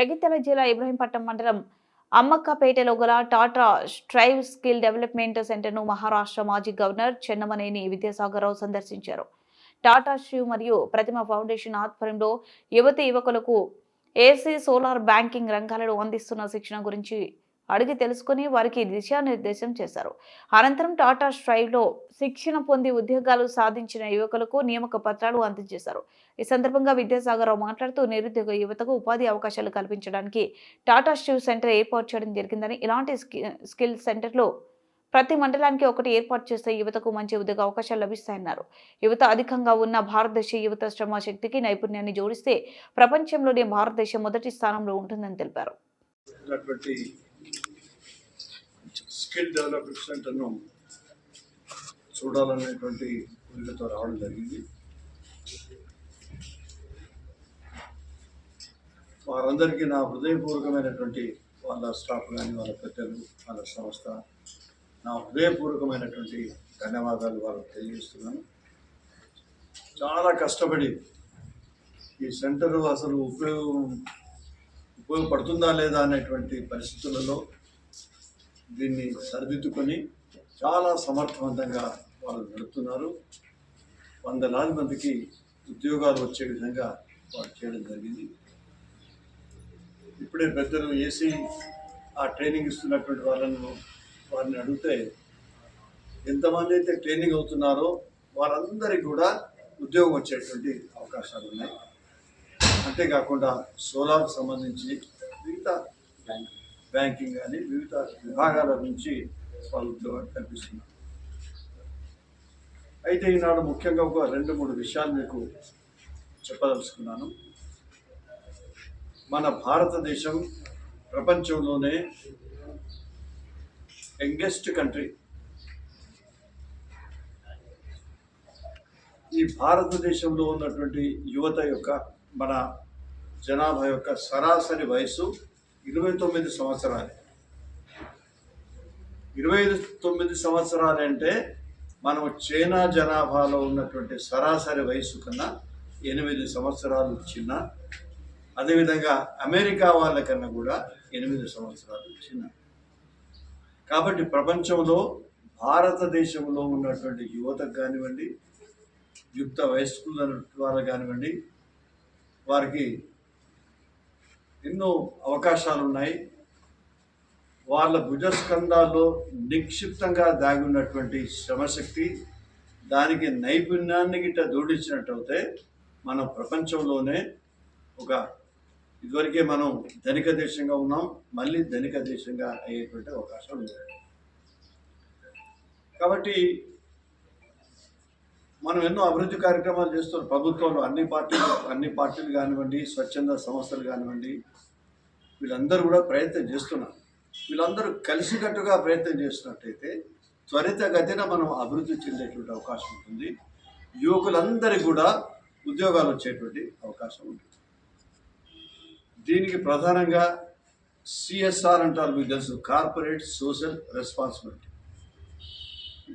జగిత్యాల జిల్లా ఇబ్రహీంపట్నం మండలం అమ్మక్కపేటలో గల టాటా స్ట్రైవ్ స్కిల్ డెవలప్మెంట్ సెంటర్ను మహారాష్ట్ర మాజీ గవర్నర్ చెన్నమనేని విద్యాసాగరరావు సందర్శించారు. టాటా శివ్ మరియు ప్రతిమ ఫౌండేషన్ ఆధ్వర్యంలో యువతి యువకులకు ఏసీ సోలార్ బ్యాంకింగ్ రంగాలలో అందిస్తున్న శిక్షణ గురించి అడిగి తెలుసుకుని వారికి దిశానిర్దేశం చేశారు. అనంతరం టాటా స్ట్రైవ్లో శిక్షణ పొంది ఉద్యోగాలు సాధించిన యువకులకు నియామక పత్రాలు అందజేశారు. ఈ సందర్భంగా విద్యాసాగరరావు మాట్లాడుతూ నిరుద్యోగ యువతకు ఉపాధి అవకాశాలు కల్పించడానికి టాటా స్టివ్ సెంటర్ ఏర్పాటు చేయడం జరిగిందని ఇలాంటి స్కి- స్కిల్ సెంటర్లో ప్రతి మండలానికి ఒకటి ఏర్పాటు చేస్తే యువతకు మంచి ఉద్యోగ అవకాశాలు లభిస్తాయన్నారు. యువత అధికంగా ఉన్న భారతదేశ యువత శ్రమ శక్తికి నైపుణ్యాన్ని జోడిస్తే ప్రపంచంలోనే భారతదేశం మొదటి స్థానంలో ఉంటుందని తెలిపారు. స్కిల్ డెవలప్మెంట్ సెంటర్ను చూడాలనేటువంటి కోరికతో రావడం జరిగింది. వారందరికీ నా హృదయపూర్వకమైనటువంటి వాళ్ళ స్టాఫ్ కానీ వాళ్ళ పెద్దలు వాళ్ళ సంస్థ నా హృదయపూర్వకమైనటువంటి ధన్యవాదాలు వాళ్ళకి తెలియజేస్తున్నాను. చాలా కష్టపడి ఈ సెంటర్ అసలు ఉపయోగం ఉపయోగపడుతుందా లేదా అనేటువంటి పరిస్థితులలో దీన్ని సరిదిద్దుకొని చాలా సమర్థవంతంగా వాళ్ళు నడుపుతున్నారు. వందలాది మందికి ఉద్యోగాలు వచ్చే విధంగా వాళ్ళు చేయడం జరిగింది. ఇప్పుడే పెద్దలు ఏసీ ఆ ట్రైనింగ్ ఇస్తున్నటువంటి వాళ్ళను వారిని అడిగితే ఎంతమంది అయితే ట్రైనింగ్ అవుతున్నారో వారందరికీ కూడా ఉద్యోగం వచ్చేటువంటి అవకాశాలు ఉన్నాయి. అంతేకాకుండా సోలార్కి సంబంధించి మిగతా బ్యాంకింగ్ కానీ వివిధ విభాగాల నుంచి వాళ్ళు ఉద్యోగాలు కల్పిస్తున్నారు అయితే ఈనాడు ముఖ్యంగా ఒక రెండు మూడు విషయాలు మీకు చెప్పదలుచుకున్నాను. మన భారతదేశం ప్రపంచంలోనే యంగెస్ట్ కంట్రీ. ఈ భారతదేశంలో ఉన్నటువంటి యువత యొక్క మన జనాభా యొక్క సరాసరి వయసు ఇరవై తొమ్మిది సంవత్సరాలు. ఇరవై తొమ్మిది సంవత్సరాలు అంటే మనం చైనా జనాభాలో ఉన్నటువంటి సరాసరి వయసు కన్నా ఎనిమిది సంవత్సరాలు చిన్న. అదేవిధంగా అమెరికా వాళ్ళకన్నా కూడా ఎనిమిది సంవత్సరాలు చిన్న. కాబట్టి ప్రపంచంలో భారతదేశంలో ఉన్నటువంటి యువతకు కానివ్వండి యుక్త వయస్కులు వాళ్ళకు కానివ్వండి వారికి ఎన్నో అవకాశాలు ఉన్నాయి వాళ్ళ భుజస్కంధాల్లో నిక్షిప్తంగా దాగి ఉన్నటువంటి శ్రమశక్తి దానికి నైపుణ్యాన్ని గిట్ట జోడించినట్టయితే మనం ప్రపంచంలోనే ఒక ఇదివరకే మనం ధనిక దేశంగా ఉన్నాం మళ్ళీ ధనిక దేశంగా అయ్యేటువంటి అవకాశం ఉంది కాబట్టి మనం ఎన్నో అభివృద్ధి కార్యక్రమాలు చేస్తున్నాం. ప్రభుత్వంలో అన్ని పార్టీలు అన్ని పార్టీలు కానివ్వండి స్వచ్ఛంద సంస్థలు కానివ్వండి వీళ్ళందరూ కూడా ప్రయత్నం చేస్తున్నారు. వీళ్ళందరూ కలిసికట్టుగా ప్రయత్నం చేసినట్టయితే త్వరితగతిన మనం అభివృద్ధి చెందేటువంటి అవకాశం ఉంటుంది. యువకులందరికీ కూడా ఉద్యోగాలు వచ్చేటువంటి అవకాశం ఉంటుంది. దీనికి ప్రధానంగా సిఎస్ఆర్ అంటారు మీకు తెలుసు. Corporate social responsibility.